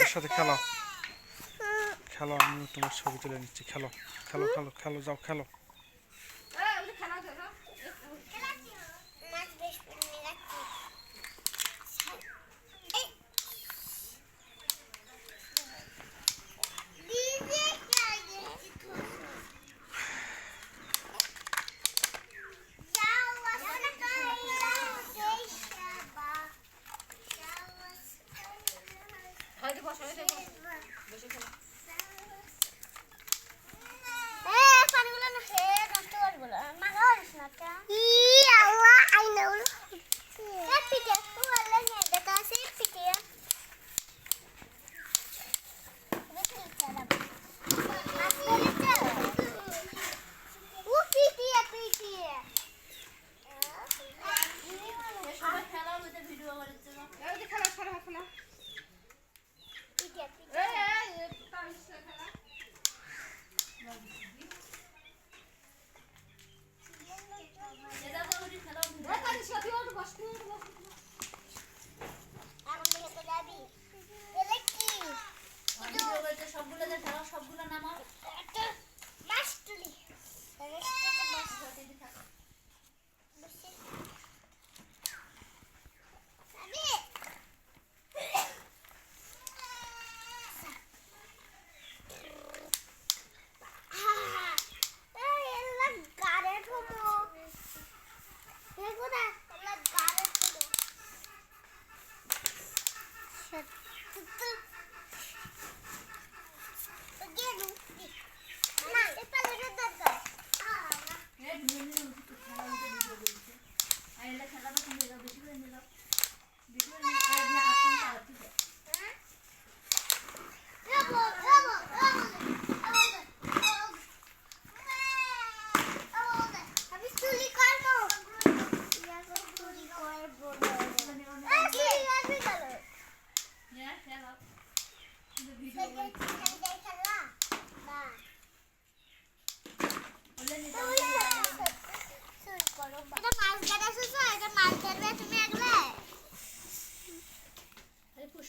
আমাদের সাথে খেলো খেলো আমিও তোমার ছবি তুলে নিচ্ছি খেলো খেলো খেলো খেলো যাও খেলো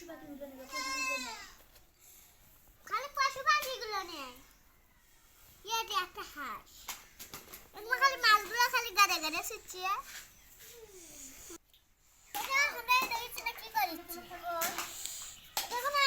পশু পাখিগুলো নেবে পশুগুলো নেয় খালি পশু পাখিগুলো নেয় এটা ইয়ে একটা হাঁস এগুলো খালি মাছগুলো খালি গাদা গাদা শুচ্ছে দেখো না